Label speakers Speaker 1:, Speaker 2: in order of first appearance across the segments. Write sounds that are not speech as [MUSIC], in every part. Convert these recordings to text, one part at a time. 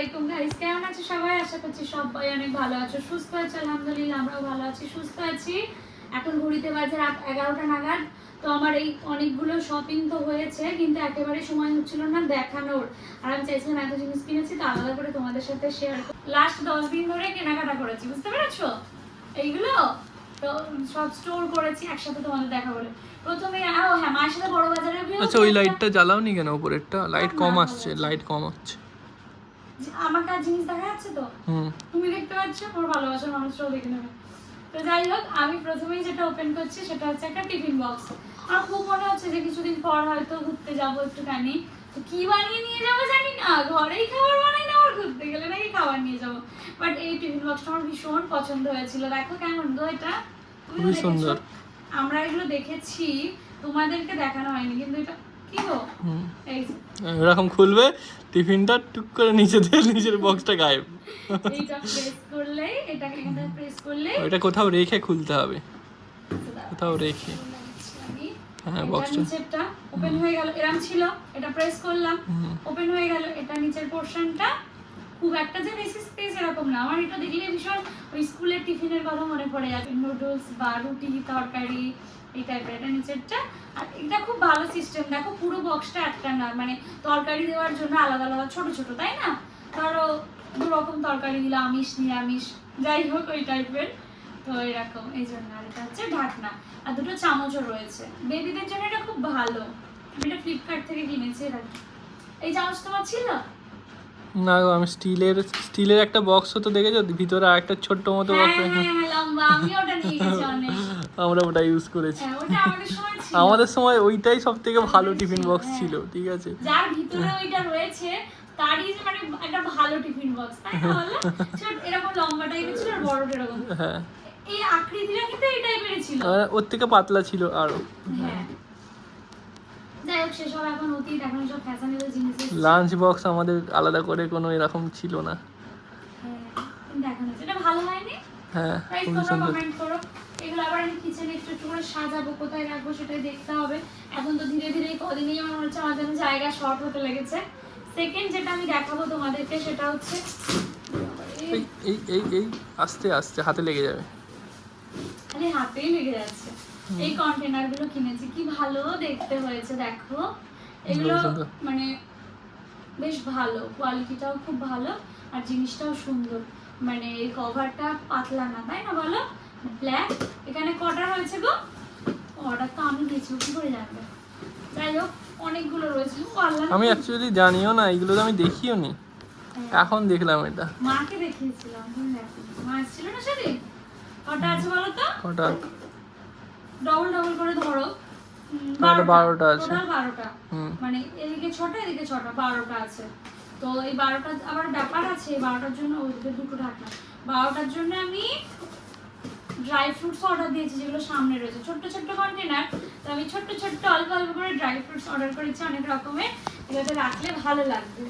Speaker 1: আলাইকুম গাইস কেমন আছো সবাই? আশা করছি সবাই অনেক ভালো আছো। সুস্থ আছো? আলহামদুলিল্লাহ আমরাও ভালো আছি সুস্থ আছি। এখন ঘড়িতে বাজে রাত এগারোটা নাগাদ। তো আমার এই অনেকগুলো শপিং তো হয়েছে কিন্তু একেবারে সময় হচ্ছিল না দেখানোর। আর আমি চাইছিলাম এত জিনিস কিনেছি তো আলাদা করে তোমাদের সাথে শেয়ার লাস্ট দশ দিন ধরে কেনাকাটা করেছি বুঝতে পেরেছ? এইগুলো? তো সব স্টোর করেছি একসাথে তোমাদের দেখা বলে প্রথমে আহ, হ্যাঁ মায়ের সাথে বড় বাজারে
Speaker 2: আচ্ছা ওই লাইটটা জ্বালাওনি কেন উপরেরটা? লাইট কম আসছে লাইট কম হচ্ছে
Speaker 1: আমাকে আর জিনিস দেখা যাচ্ছে তো? তুমি দেখতে পাচ্ছ আমার ভালোবাসার মানুষরাও দেখে নেবে। তো যাই হোক আমি প্রথমেই যেটা ওপেন করছি সেটা হচ্ছে একটা টিফিন বক্স আমার খুব মনে হচ্ছে যে কিছুদিন পর হয়তো ঘুরতে যাব একটুখানি। তো কি বানিয়ে নিয়ে যাব জানি না ঘরেই খাবার বানাই না আর ঘুরতে গেলে নাকি খাবার নিয়ে যাব। বাট এই টিফিন বক্সটা আমার ভীষণ পছন্দ হয়েছিল। দেখো কেমন গো এটা। তুমি
Speaker 2: সুন্দর।
Speaker 1: আমরা এগুলো দেখেছি তোমাদেরকে দেখানো হয়নি কিন্তু এটা
Speaker 2: এরকম খুলবে টিফিনটা টুক করে নিচে দিয়ে নিচের বক্সটা গায়েব।
Speaker 1: এইটা প্রেস করলেই এটাকে এখানে প্রেস করলেই
Speaker 2: ওইটা কোথাও রেখে খুলতে হবে।
Speaker 1: আচ্ছা,
Speaker 2: কোথাও রেখে। হ্যাঁ,
Speaker 1: এটা
Speaker 2: box টা।
Speaker 1: নিচেরটা ওপেন হয়ে গেল এরম ছিল এটা প্রেস করলাম। ওপেন হয়ে গেল এটা নিচের পোর্শনটা খুব একটা যে বেশি স্পেস এরকম না। আমার এটা দেখলে ভীষণ ওই স্কুলের টিফিনের কথা মনে পড়ে। যাবে নুডলস বা রুটি তরকারি এই টাইপের এটা নিচেরটা। আর এটা খুব ভালো সিস্টেম দেখো পুরো বক্সটা একটা না মানে তরকারি দেওয়ার জন্য আলাদা আলাদা ছোট ছোট তাই না? ধরো দু রকম তরকারি দিলে আমিষ নিরামিষ যাই হোক ওই টাইপের তো এরকম এই জন্য। আর এটা হচ্ছে ঢাকনা। আর দুটো চামচও রয়েছে। বেবিদের জন্য এটা খুব ভালো। আমি এটা ফ্লিপকার্ট থেকে কিনেছি এটা এই চামচ তোমার ছিল?
Speaker 2: না গো আমি স্টিলের স্টিলের একটা বক্স তো দেখেছ? ভিতরে আরেকটা ছোট্ট মতো
Speaker 1: হ্যাঁ
Speaker 2: বক্স
Speaker 1: হ্যাঁ হ্যাঁ, লম্বা। আমি ওটা নিয়ে [LAUGHS]
Speaker 2: আমরা ওটা ইউজ করেছি।
Speaker 1: হ্যাঁ আমাদের সময়
Speaker 2: ওইটাই সব থেকে ভালো টিফিন বক্স
Speaker 1: হ্যাঁ।
Speaker 2: ছিল ঠিক আছে?
Speaker 1: যার ভিতরে ওইটা রয়েছে তারই যে মানে একটা ভালো টিফিন বক্স তাই না বলো? [LAUGHS] এরকম লম্বা টাইপের ছিল আর বড় এরকম।
Speaker 2: হ্যাঁ।
Speaker 1: এই আকৃতিটা কিন্তু এই টাইপের ছিল।
Speaker 2: ওর থেকে পাতলা ছিল আরও।
Speaker 1: হ্যাঁ।
Speaker 2: লাঞ্চ বক্স আমাদের আলাদা করে কোনো এরকম ছিল না।
Speaker 1: হ্যাঁ,
Speaker 2: খুবই সুন্দর।
Speaker 1: এগুলো আবার আমি কিচেনে একটু একটু করে সাজাবো কোথায় রাখব সেটাই দেখতে হবে। এখন তো ধীরে ধীরে কদিনেই আমার মনে হচ্ছে আমার যেন জায়গা শর্ট হতে লেগেছে। সেকেন্ড যেটা আমি দেখাবো তোমাদেরকে সেটা হচ্ছে
Speaker 2: এই এই এই এই আস্তে আস্তে হাতে লেগে যাবে।
Speaker 1: খালি হাতেই লেগে যাচ্ছে। এই কন্টেনারগুলো কিনেছি কি ভালো দেখতে হয়েছে দেখো। এগুলো মানে বেশ ভালো কোয়ালিটিটাও খুব ভালো আর জিনিসটাও সুন্দর। মানে এই কভারটা পাতলা না তাই না বলো? ব্ল্যাক এখানে কটা রয়েছে গো? অর্ডার তো আমি দিয়েছি কি করে জানবে। যাই হোক অনেকগুলো রয়েছে।
Speaker 2: আমি অ্যাকচুয়ালি জানিও না এগুলো তো আমি দেখিও নি।
Speaker 1: হ্যাঁ।
Speaker 2: এখন দেখলাম এটা।
Speaker 1: মাকে দেখিয়েছিলাম মা এসেছিল না সেদিন? কটা আছে বলো তো?
Speaker 2: কটা?
Speaker 1: ডবল ডবল করে ধরো।
Speaker 2: বারোটা। আছে।
Speaker 1: বারোটা। মানে এদিকে ছটা এদিকে ছটা বারোটা আছে। তো এই বারোটা আবার ব্যাপার আছে এই বারোটার জন্য ওইদিকে দুটো ঢাকনা। বারোটার জন্য আমি ড্রাই ফ্রুটস অর্ডার দিয়েছি যেগুলো সামনে রয়েছে। ছোট্ট ছোট্ট কন্টেনার তো আমি ছোট্ট ছোট্ট অল্প অল্প করে ড্রাই ফ্রুটস অর্ডার করেছি অনেক রকমের এগুলোতে রাখলে ভালো লাগবে।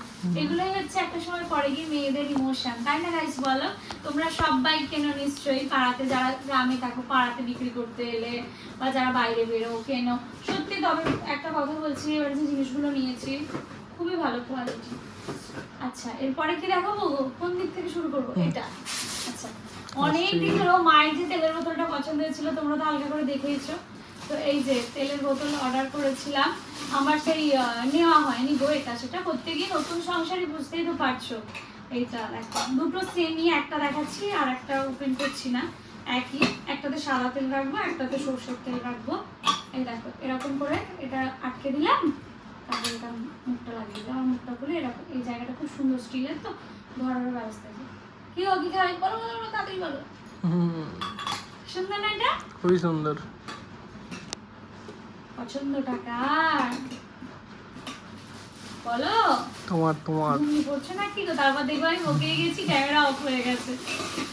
Speaker 1: এগুলোই হচ্ছে একটা সময় পরে গিয়ে মেয়েদের ইমোশন তাই না গাইস বলো? তোমরা সবাই কেনো নিশ্চয়ই পাড়াতে যারা গ্রামে থাকো পাড়াতে বিক্রি করতে এলে বা যারা বাইরে বেরো কেনো? সত্যি তবে একটা কথা বলছি এবার যে জিনিসগুলো নিয়েছি খুবই ভালো কোয়ালিটি আচ্ছা এরপরে কি দেখাবো? কোন দিক থেকে শুরু করব? এটা। আচ্ছা। অনেক দিন ধরে মায়ের যে তেলের বোতলটা পছন্দ হয়েছিল, তোমরা তো হালকা করে দেখেইছো। তো এই যে তেলের বোতল অর্ডার করেছিলাম, আমার সেই নেওয়া হয়নি গো এটা সেটা করতে গিয়ে নতুন সংসারই বুঝতেই তো পারছ। এইটা দেখো, দুটো সেমই একটা দেখাচ্ছি আর একটা ওপেন করছি না, একই। একটাতে সাদা তেল রাখব, একটাতে সরষের তেল রাখব। এই দেখো, এরকম করে এটা আটকে দিলাম, তারপরে এটা মুখটা লাগিয়ে দিলাম, মুখটা খুলে এরকম, এই জায়গাটা খুব সুন্দর স্টিলের তো ধরার ব্যবস্থা আছে। কি ও কি খাই? বলো বলো বলো, তাড়াতাড়ি বলো।
Speaker 2: হুম।
Speaker 1: সুন্দর না এটা?
Speaker 2: খুবই সুন্দর।
Speaker 1: পছন্দ টাকার বলো।
Speaker 2: তোমার তোমার।
Speaker 1: ঘুমিয়ে পড়ছে না কি তো? তারপর দেখব আমি বকেই গেছি ক্যামেরা অফ হয়ে গেছে।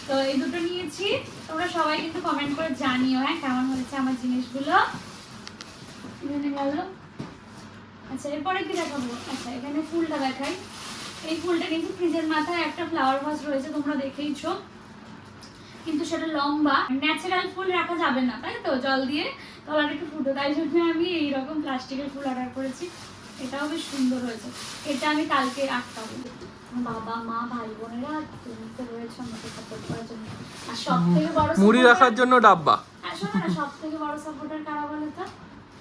Speaker 1: তো এই দুটো নিয়েছি। তোমরা সবাই কিন্তু কমেন্ট করে জানিও হ্যাঁ কেমন হয়েছে আমার জিনিসগুলো। এখানে গেল আচ্ছা এরপরে কি দেখাবো? আচ্ছা এখানে ফুলটা দেখাই। এই ফুলটা কিন্তু ফ্রিজের মাথায় একটা ফ্লাওয়ার ভাস রয়েছে তোমরা দেখেইছো। কিন্তু সেটা লম্বা। ন্যাচারাল ফুল রাখা যাবে না তাই তো? জল দিয়ে। তলার একটু ফুটো। তাই জন্য আমি এইরকম প্লাস্টিকের ফুল অর্ডার করেছি। এটাও বেশ সুন্দর হয়েছে। এটা আমি কালকে আটকাবো বাবা মা ভাই বোনেরা তুমি তো রয়েছে আমাকে সাপোর্ট করার জন্য। আর সব থেকে বড়
Speaker 2: মুড়ি রাখার জন্য ডাব্বা।
Speaker 1: না সব থেকে বড় সাপোর্টার কারা বলো তো?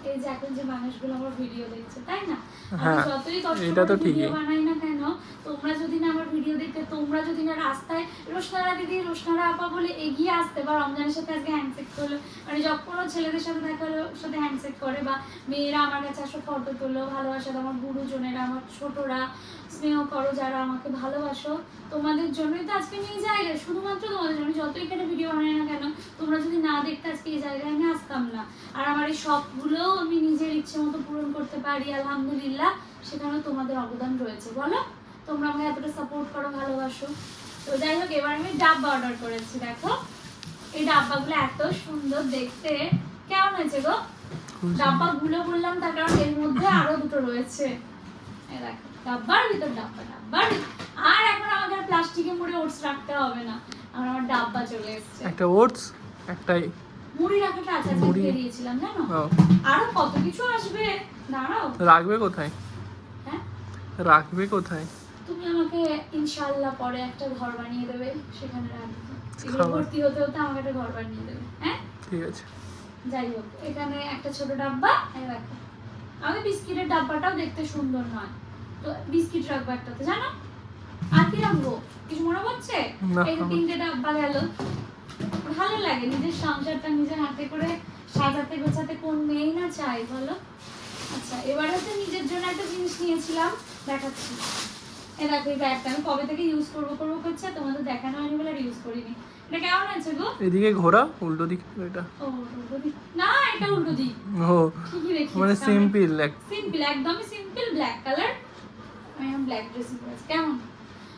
Speaker 1: এই যে এখন যে মানুষগুলো আমার ভিডিও দেখছে তাই না আমি
Speaker 2: হ্যাঁ,
Speaker 1: যতই কষ্ট করে ভিডিও। বানাই না কেন তোমরা যদি না আমার ভিডিও দেখতে তোমরা যদি না রাস্তায়, রোশনারা দিদি, রোশনারা আপা বলে এগিয়ে আসতে বা রমজানের সাথে আজকে হ্যান্ডশেক করল। মানে যখন কোনো ছেলেদের সাথে দেখা হলো সাথে হ্যান্ডশেক করে বা মেয়েরা আমার কাছে আসো ফটো তোলো, ভালোবাসা আমার গুরুজনেরা, আমার ছোটরা। স্নেহ করো যারা আমাকে ভালোবাসো। তোমাদের জন্যই তো আজকে আমি এই জায়গায়, শুধুমাত্র তোমাদের জন্য। আমি যত এখানে ভিডিও বানাই না কেন, তোমরা যদি না দেখতে আজকে এই জায়গায় আমি আসতাম না। আর আমার এই শখগুলোও আমি নিজের ইচ্ছে মতো পূরণ করতে পারি, আলহামদুলিল্লাহ, সেখানেও তোমাদের অবদান রয়েছে। বলো? তোমরা আমাকে এতটা সাপোর্ট করো ভালোবাসো। তো যাই হোক এবার আমি ডাব্বা অর্ডার করেছি দেখো। এই ডাব্বাগুলো এত সুন্দর দেখতে। কেমন হয়েছে গো। ডাব্বাগুলো বললাম তার কারণ এর মধ্যে আরও দুটো রয়েছে। এই দেখো ডাব্বার ভিতর ডাব্বা ডাব্বার আর এখন আমাকে আর প্লাস্টিকে মুড়ে ওটস রাখতে হবে না। আমার আমার ডাব্বা চলে এসেছে।
Speaker 2: একটা ওটস একটাই
Speaker 1: মুড়ি রাখাটা আছে আজকে
Speaker 2: মুড়ি।
Speaker 1: বেরিয়েছিলাম জানো? আরও কত কিছু আসবে? দাঁড়াও।
Speaker 2: রাখবে কোথায়?
Speaker 1: হ্যাঁ?
Speaker 2: রাখবে কোথায়?
Speaker 1: তুমি আমাকে ইনশাআল্লাহ পরে একটা ঘর বানিয়ে দেবে সেখানে রাখব। ভর্তি হতে হতে আমাকে একটা ঘর বানিয়ে দেবে হ্যাঁ?
Speaker 2: ঠিক আছে।
Speaker 1: যাই হোক এখানে একটা ছোট ডাব্বা এই দেখো। আমাদের বিস্কিটের ডাব্বাটাও দেখতে সুন্দর নয় তো বিস্কিট রাখব একটাতে জানো? আর কি রাখব? কিছু মনে পড়ছে? এই তিনটে ডাব্বা গেল। ভালো লাগে নিজের সংসারটা নিজের হাতে করে সাজাতে গোছাতে কোন মেয়েই না চাই বলো? আচ্ছা এবার হচ্ছে নিজের জন্য একটা জিনিস নিয়েছিলাম দেখাচ্ছি। এ দেখো এই ব্যাগটা আমি কবে থেকে ইউজ করব করব করছে তোমাদের দেখানো হয়নি বলে ইউজ করিনি। এটা কেমন আছে গো?
Speaker 2: এদিকে ঘোরা উল্টো দিক এটা।
Speaker 1: ও উল্টো দিক। না এটা উল্টো দিক।
Speaker 2: ও মানে সিম্পল
Speaker 1: সিম্পল একদমই সিম্পল ব্ল্যাক কালার আমি ব্ল্যাক পরেছি। কেমন?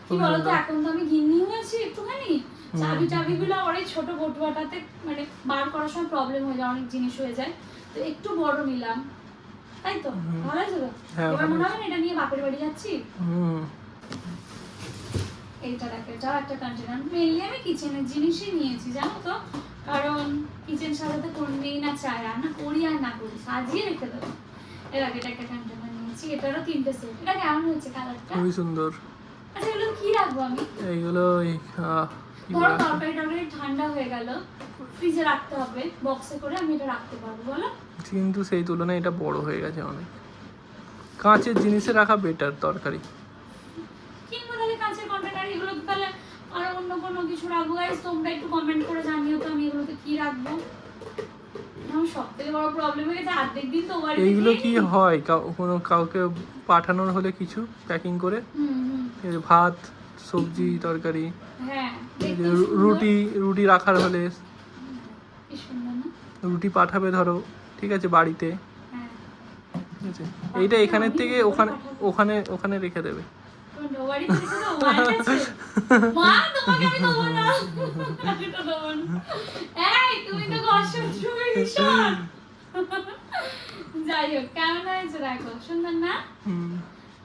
Speaker 1: কি বলতো এখন তো আমি গিন্নি হয়েছি একটুখানি। চাবি টাবি গুলো অনেক ছোট বটুয়াটাতে মানে বার করার সময় প্রবলেম হয়ে যায় অনেক জিনিস হয়ে যায়। তো একটু বড় নিলাম। তাই তো? ভালো আছে তো?
Speaker 2: হ্যাঁ,
Speaker 1: এবার মনে হবে না এটা নিয়ে বাপের বাড়ি যাচ্ছি? এইটা দেখে এটাও একটা কন্টেনার মেনলি আমি কিচেনের জিনিসই নিয়েছি জানো তো? কারণ কিচেন সাজাতে মেয়ে না চায় রান্না করি আর না করি সাজিয়ে রেখে দেবো। এর আগে এটা একটা কন্টেনার নিয়েছি এটারও তিনটে সেট এটা কেমন হয়েছে কালারটা
Speaker 2: খুবই সুন্দর।
Speaker 1: আচ্ছা এগুলো কি রাখব আমি?
Speaker 2: এইগুলো
Speaker 1: ধরো তরকারি টরকারি ঠান্ডা হয়ে গেল। ফ্রিজে রাখতে হবে বক্সে করে আমি এটা রাখতে পারব বলো?
Speaker 2: কিন্তু সেই তুলনায় এটা বড় হয়ে গেছে অনেক। কাঁচের জিনিসে রাখা বেটার তরকারি
Speaker 1: কিংবা তাহলে কাঁচের কন্টেনার এগুলো তো তাহলে আর অন্য কোনো কিছু রাখব গাইস তোমরা একটু কমেন্ট করে জানিও তো আমি এগুলোতে কি রাখব। আমার সব বড় প্রবলেম হয়ে গেছে অর্ধেক দিন তো বাড়িতে
Speaker 2: এইগুলো কি হয়? কোনো কাউকে পাঠানোর হলে কিছু? প্যাকিং করে? ভাত সবজি তরকারি
Speaker 1: হ্যাঁ।
Speaker 2: রুটি রুটি রাখার হলে। রুটি পাঠাবে ধরো ঠিক আছে বাড়িতে।
Speaker 1: হ্যাঁ।
Speaker 2: ঠিক আছে। এইটা এখানের থেকে ওখানে ওখানে ওখানে রেখে দেবে। [LAUGHS]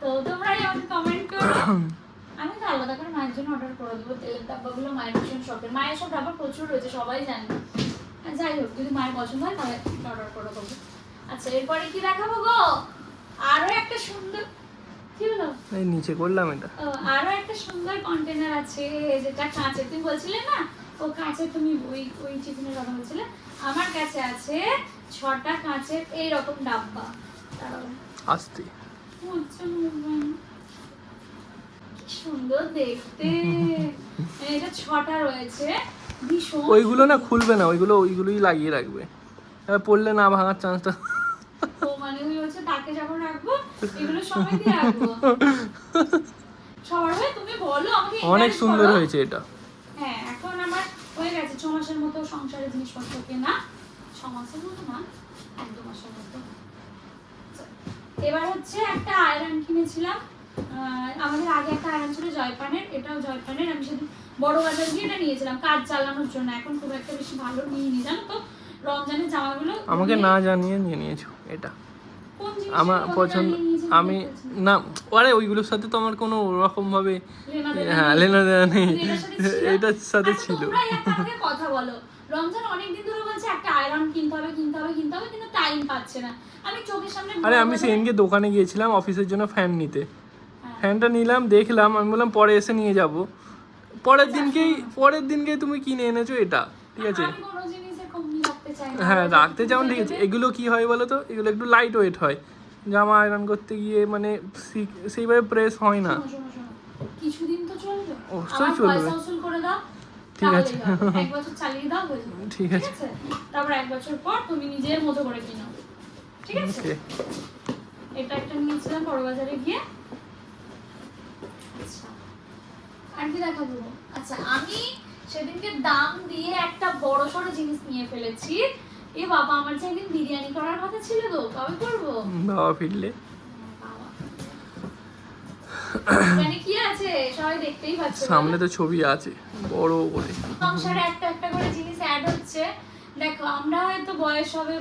Speaker 1: তো তোমরা কমেন্ট করো আমি আলাদা করে মায়ের জন্য অর্ডার করে দেবো তেলের ডাব্বাগুলো মায়ের ভীষণ শখের মায়ের সব ডাব্বা প্রচুর রয়েছে সবাই জানে যাই হোক যদি মায়ের পছন্দ হয় তাহলে অর্ডার করে দেবো আচ্ছা এরপরে কি দেখাবো গো? আরও একটা সুন্দর
Speaker 2: এই নিচে করলাম এটা।
Speaker 1: আরও একটা সুন্দর কন্টেনার আছে যেটা কাঁচের তুমি বলছিলে না? ও কাঁচের তুমি ওই ওই টিফিনের কথা বলছিলে আমার কাছে আছে ছটা কাঁচের এই রকম ডাব্বা
Speaker 2: আসতে।
Speaker 1: কি সুন্দর দেখতে। [LAUGHS] এটা ছটা রয়েছে
Speaker 2: ওইগুলো না খুলবে না ওইগুলো ওইগুলোই লাগিয়ে রাখবে। পড়লে না ভাঙার চান্সটা
Speaker 1: তো মানে ওই হচ্ছে তাকে যখন রাখব এগুলো সবাই দিয়ে রাখব সবার হয়ে তুমি বলো আমাকে
Speaker 2: অনেক সুন্দর হয়েছে এটা।
Speaker 1: হ্যাঁ এখন আমার হয়ে গেছে ছ মাসের মতো সংসারের জিনিসপত্র কেনা। ছ মাসের মতো না এক দু মাসের মতো। এবার হচ্ছে একটা আয়রন কিনেছিলাম। আমাদের আগে একটা আয়রন ছিল জয়পানের এটাও জয়পানের। আমি সেদিন বড় বাজার গিয়ে এটা নিয়েছিলাম কাজ চালানোর জন্য। এখন খুব একটা বেশি ভালো নিইনি জানো তো? রমজানের জামাগুলো
Speaker 2: আমাকে না জানিয়ে নিয়ে নিয়েছো এটা। আমার পছন্দ আমি না আরে ওইগুলোর সাথে তো আমার কোনো রকম ভাবে হ্যাঁ লেনা দেনা নেই। [LAUGHS] এটার সাথে
Speaker 1: আচ্ছা,
Speaker 2: ছিল।
Speaker 1: কথা বলো। রমজান অনেকদিন ধরে বলছে একটা আয়রন কিনতে হবে কিনতে হবে কিনতে হবে কিন্তু টাইম পাচ্ছে না। আমি চোখের সামনে
Speaker 2: আরে আমি সেদিনকে দোকানে গিয়েছিলাম অফিসের জন্য ফ্যান নিতে। ফ্যানটা নিলাম দেখলাম আমি বললাম পরে এসে নিয়ে যাব। পরের দিনকেই পরের দিনকেই তুমি কিনে এনেছো এটা ঠিক আছে?
Speaker 1: আমি কোনো জিনিসে কমনি রাখতে চাই না
Speaker 2: হ্যাঁ রাখতে চাও ঠিক আছে। এগুলো কি হয় বলো তো? এগুলো একটু লাইট ওয়েট হয়। জামা আয়রন করতে গিয়ে মানে সেইভাবে প্রেস হয় না।
Speaker 1: কিছুদিন তো চলবে।
Speaker 2: অবশ্যই চলবে।
Speaker 1: করে দাও।
Speaker 2: ঠিক আছে।
Speaker 1: এক বছর চালিয়ে দাও
Speaker 2: ঠিক আছে।
Speaker 1: তারপর এক বছর পর তুমি নিজের মতো করে কিনো। ঠিক আছে? এটা একটা নিয়েছিলাম বড় বাজারে গিয়ে। আচ্ছা। আর কি দেখাবো। আচ্ছা আমি সেদিনকে দাম দিয়ে একটা বড় সড়ো জিনিস নিয়ে ফেলেছি। এ বাবা আমার যে একদিন বিরিয়ানি করার কথা ছিল তো কবে করব?
Speaker 2: বাবা ফিরলে।
Speaker 1: এখানে কি আছে? সবাই দেখতেই পাচ্ছে।
Speaker 2: সামনে তো ছবি আছে বড় করে।
Speaker 1: সংসারে একটা একটা করে জিনিস অ্যাড হচ্ছে। দেখো আমরা হয়তো বয়স হবে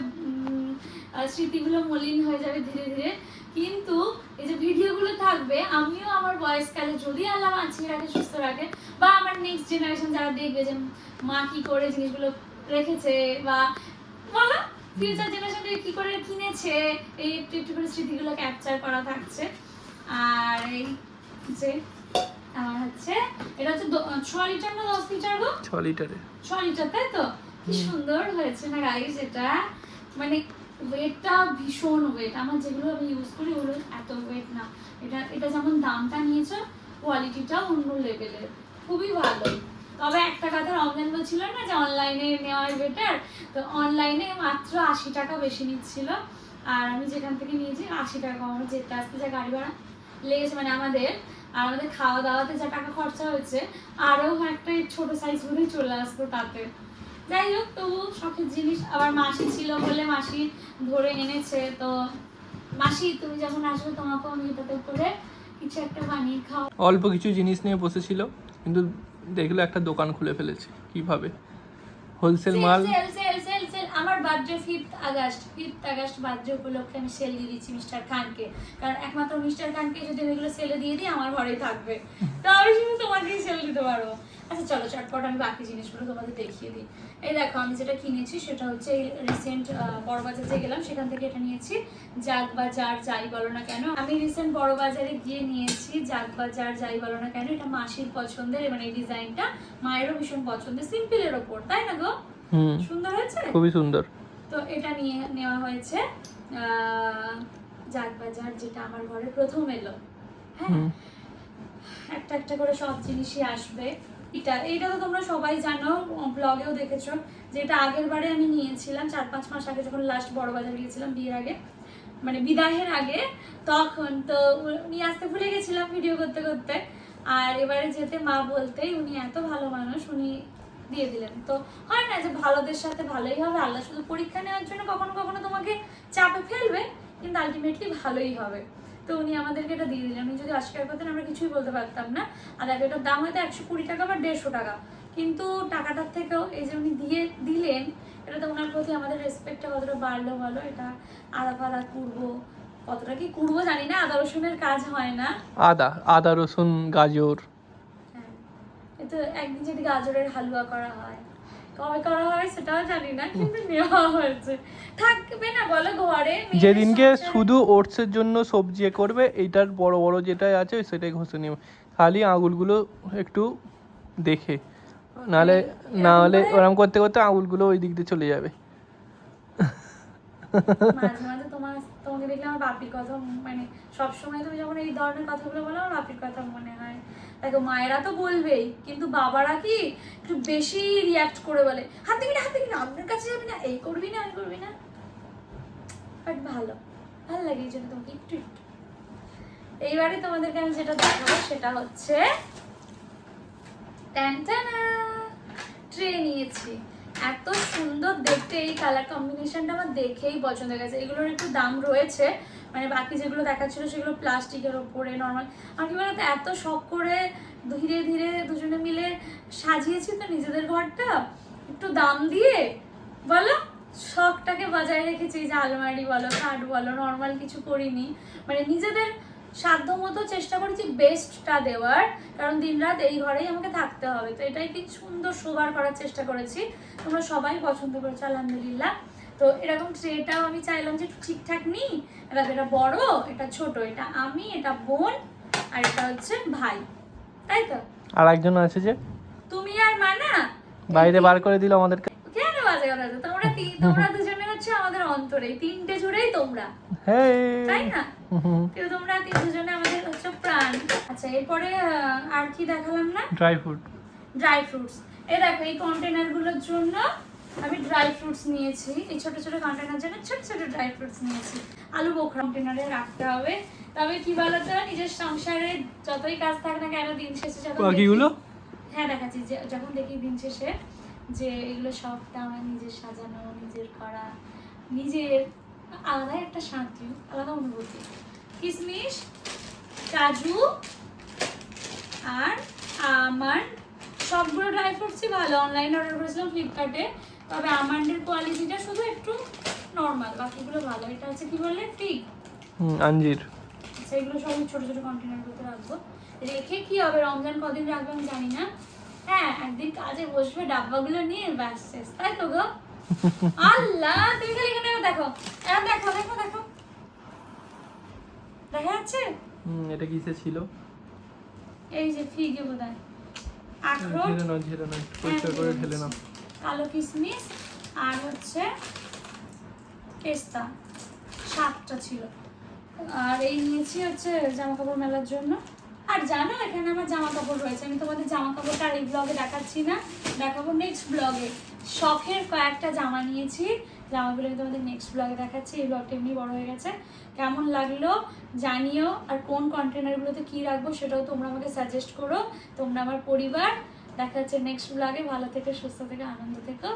Speaker 1: স্মৃতিগুলো মলিন হয়ে যাবে ধীরে ধীরে। কিন্তু এই যে ভিডিওগুলো থাকবে আমিও আমার বয়সকালে যদি আল্লাহ বাঁচিয়ে রাখে সুস্থ রাখে বা আমার নেক্সট জেনারেশন যারা দেখবে যে মা কি করে জিনিসগুলো রেখেছে বা বলো ফিউচার জেনারেশন কি করে কিনেছে এই একটু একটু করে স্মৃতিগুলো ক্যাপচার করা থাকছে। আর এই যে আমার হচ্ছে এটা হচ্ছে ছ লিটার না দশ লিটার গো?
Speaker 2: ছ লিটারে
Speaker 1: ছ লিটার তাই তো? কি সুন্দর হয়েছে না গাইস এটা। মানে ওয়েটটা ভীষণ ওয়েট আমার যেগুলো আমি ইউজ করি, ওগুলো এত ওয়েট না। এটা এটা যেমন দামটা নিয়েছে কোয়ালিটিটা অন্য লেভেলের খুবই ভালো। তবে একটা কথা অনলাইন বলছিল না যে অনলাইনে নেওয়াই বেটার তো অনলাইনে মাত্র আশি টাকা বেশি নিচ্ছিল। আর আমি যেখান থেকে নিয়েছি, আশি টাকা আমার যেতে আসতে যা গাড়ি ভাড়া লেগেছে মানে আমাদের। আর আমাদের খাওয়া দাওয়াতে যা টাকা খরচা হয়েছে আরও একটা ছোট সাইজ বোধহয় চলে আসতো তাতে। যাই হোক তবু শখের জিনিস আবার মাসি ছিল বলে মাসি ধরে এনেছে। তো মাসি তুমি যখন আসবে তোমাকেও আমি এটাতে করে কিছু একটা বানিয়ে খাও
Speaker 2: অল্প কিছু জিনিস নিয়ে বসেছিল কিন্তু দেখল একটা দোকান খুলে ফেলেছে কীভাবে? হোলসেল মাল?
Speaker 1: Sale sale sale sale. আমার birthday fifth August fifth August birthday উপলক্ষে আমি সেল দিয়ে দিচ্ছি মিস্টার খানকে। কারণ একমাত্র মিস্টার খানকে যদি আমি এগুলো সেলে দিয়ে দিই আমার ঘরেই থাকবে। তো আমি শুধু তোমাকেই সেল দিতে পারব। আচ্ছা চলো চটপট আমি বাকি জিনিসগুলো তোমাদের দেখিয়ে দিই। এই দেখো আমি যেটা কিনেছি সেটা হচ্ছে এই রিসেন্ট বড়বাজার গেলাম সেখান থেকে এটা নিয়েছি। জাগ বা যার যাই বলো না কেন আমি রিসেন্ট বড়বাজারে গিয়ে নিয়েছি। জাগ বা যার যাই বলো না কেন এটা মাসির পছন্দের মানে এই ডিজাইনটা মায়েরও ভীষণ পছন্দের সিম্পলের ওপর তাই না গো?
Speaker 2: হুম।
Speaker 1: সুন্দর হয়েছে?
Speaker 2: খুবই সুন্দর।
Speaker 1: তো এটা নিয়ে নেওয়া হয়েছে জাগ বাজার যেটা আমার ঘরে প্রথম এলো। হ্যাঁ? একটা একটা করে সব জিনিসই আসবে। এটা, এইটা তো তোমরা সবাই জানো ব্লগেও দেখেছ। যেটা আগের বারে আমি নিয়েছিলাম, চার পাঁচ মাস আগে যখন লাস্ট বড় বাজার গিয়েছিলাম, বিয়ের আগে মানে বিদায়ের আগে, তখন তো উনি আসতে ভুলে গেছিলাম ভিডিও করতে করতে। আর এবারে যেতে মা বলতেই উনি এত ভালো মানুষ, উনি দিয়ে দিলেন। তো হয় না যে ভালোদের সাথে ভালোই হবে, আল্লাহ শুধু পরীক্ষা নেওয়ার জন্য কখনো কখনো তোমাকে চাপে ফেলবে, কিন্তু আলটিমেটলি ভালোই হবে। তো উনি আমাদেরকে এটা দিয়ে দিলেন। উনি যদি অস্বীকার করতেন আমরা কিছুই বলতে পারতাম না। আর দেখো এটার দাম হয়তো একশো কুড়ি টাকা বা দেড়শো টাকা। কিন্তু টাকাটার থেকেও এই যে উনি দিয়ে দিলেন এটা তো ওনার প্রতি আমাদের রেসপেক্টটা কতটা বাড়লো বলো? এটা আদা ফাদা কুড়বো কতটা কি কুড়বো জানি না আদা রসুনের কাজ হয় না।
Speaker 2: আদা আদা রসুন গাজর।
Speaker 1: হ্যাঁ। এতো একদিন যদি গাজরের হালুয়া করা হয়। কবে করা হয় সেটাও জানি না কিন্তু নেওয়া হয়েছে। থাকবে না বলো ঘরে
Speaker 2: যেদিনকে শুধু ওটসের জন্য সবজি এ করবে এইটার বড় বড় যেটাই আছে সেটাই ঘষে নেবে। খালি আঙুলগুলো একটু দেখে। নাহলে না হলে ওরম করতে করতে আঙুলগুলো ওই দিক দিয়ে চলে যাবে
Speaker 1: মাঝে মাঝে তোমার তোমাকে দেখলে আমার বাপির কথা মানে সবসময় তুমি যখন এই ধরনের কথাগুলো বলো, আমার বাপির কথা মনে হয়। দেখো, মায়েরা তো বলবেই, কিন্তু বাবারা কি একটু বেশি রিয়াক্ট করে বলে, হাত দিবি না, হাত দিবি না আপনার কাছে যাবি না, এই করবি না, ওই করবি না। বাট ভালো ভালো লাগে এই জন্য তোমাকে একটু একটু। এইবারে তোমাদেরকে আমি যেটা দেখাবো, সেটা হচ্ছে ট্রে নিয়েছি। এত সুন্দর দেখতে এই কালার কম্বিনেশনটা আমার দেখেই পছন্দ গেছে এগুলোর একটু দাম রয়েছে মানে বাকি যেগুলো দেখাচ্ছিল সেগুলো প্লাস্টিকের ওপরে নর্মাল আর কি বলতো, এত শখ করে ধীরে ধীরে দুজনে মিলে সাজিয়েছি তো নিজেদের ঘরটা। একটু দাম দিয়ে, বলো? শখটাকে বজায় রেখেছি যে আলমারি বলো, খাট বলো নর্মাল কিছু করিনি। মানে নিজেদের সাধ্য মতো চেষ্টা করেছি বেস্টটা দেওয়ার কারণ দিনরাত এই ঘরেই আমাকে থাকতে হবে। তো এটাই কি সুন্দর শোবার করার চেষ্টা করেছি। তোমরা সবাই পছন্দ করেছ আলহামদুলিল্লাহ। তো এরকম ট্রেটাও আমি চাইলাম যে একটু ঠিকঠাক নিই এবার এটা বড় এটা ছোট এটা আমি এটা বোন আর এটা হচ্ছে ভাই। তাই তো?
Speaker 2: আর একজন আছে যে?
Speaker 1: তুমি আর মানা?
Speaker 2: বাইরে বার করে দিল আমাদেরকে।
Speaker 1: বাজে কথা বলছো? তোমরা [LAUGHS] তোমরা দুজনে হচ্ছে আমাদের অন্তরে তিনটে জুড়েই তোমরা। তাই না? কিন্তু তোমরা তিন দুজনে আমাদের হচ্ছে প্রাণ। আচ্ছা এরপরে আর কি দেখালাম না?
Speaker 2: ড্রাই ফ্রুট
Speaker 1: ড্রাই ফ্রুটস এই দেখো এই কন্টেনারগুলোর জন্য আমি ড্রাই ফ্রুটস নিয়েছি। এই ছোট ছোট কন্টেনার জন্য ছোট ছোট ড্রাই ফ্রুটস নিয়েছি। আলু বোখরা কন্টেনারে রাখতে হবে। তবে কি বলতো নিজের সংসারে যতই কাজ থাক না কেন দিন শেষে যখন
Speaker 2: বাকিগুলো?
Speaker 1: হ্যাঁ দেখাচ্ছি যে যখন দেখি দিন শেষে যে এগুলো সবটা আমার নিজের সাজানো নিজের করা নিজের আলাদা একটা শান্তি আলাদা অনুভূতি। কিশমিশ কাজু আর আমার সবগুলো ড্রাই ফ্রুটসই ভালো। অনলাইনে অর্ডার করেছিলাম ফ্লিপকার্টে তবে আমান্ডের কোয়ালিটিটা শুধু একটু নর্মাল বাকিগুলো ভালো। এটা হচ্ছে কি বললে? ফিগ
Speaker 2: আঞ্জির।
Speaker 1: সেগুলো সব ছোট ছোট কন্টেনারগুলোতে রাখব। রেখে কি হবে? রমজান কদিন রাখবে আমি জানি না। হ্যাঁ একদিন কাজে বসবে ডাব্বাগুলো নিয়ে ব্যাস শেষ। তাই তো গো? [LAUGHS] আল্লাহ তুমি খালি এখানে দেখো। এবার দেখো দেখো দেখো। দেখা যাচ্ছে?
Speaker 2: হুম, এটা কিসে ছিল?
Speaker 1: এই যে ফিগে বোধ হয় আখরোট।
Speaker 2: ঝেড়ে নাও ঝেড়ে নাও পরিষ্কার করে ঢেলে নাও।
Speaker 1: কালো কিশমিশ আর হচ্ছে পেস্তা। সাতটা ছিল। আর এই নিয়েছি হচ্ছে জামা কাপড় মেলার জন্য। আর জানো, এখানে আমার জামা কাপড় রয়েছে। আমি তোমাদের জামা কাপড়টা আর এই ব্লগে দেখাচ্ছি না, দেখাবো নেক্সট ব্লগে শখের কয়েকটা জামা নিয়েছি, জামাগুলো আমি তোমাদের নেক্সট ব্লগে দেখাচ্ছি। এই ব্লগটা এমনি বড় হয়ে গেছে। কেমন লাগল জানিও, আর কোন কন্টেনারগুলোতে কী রাখব সেটাও তোমরা আমাকে সাজেস্ট করো। তোমরা আমার পরিবার, দেখা যাচ্ছে নেক্সট ব্লগে ভালো থেকে, সুস্থ থেকে, আনন্দ থেকো।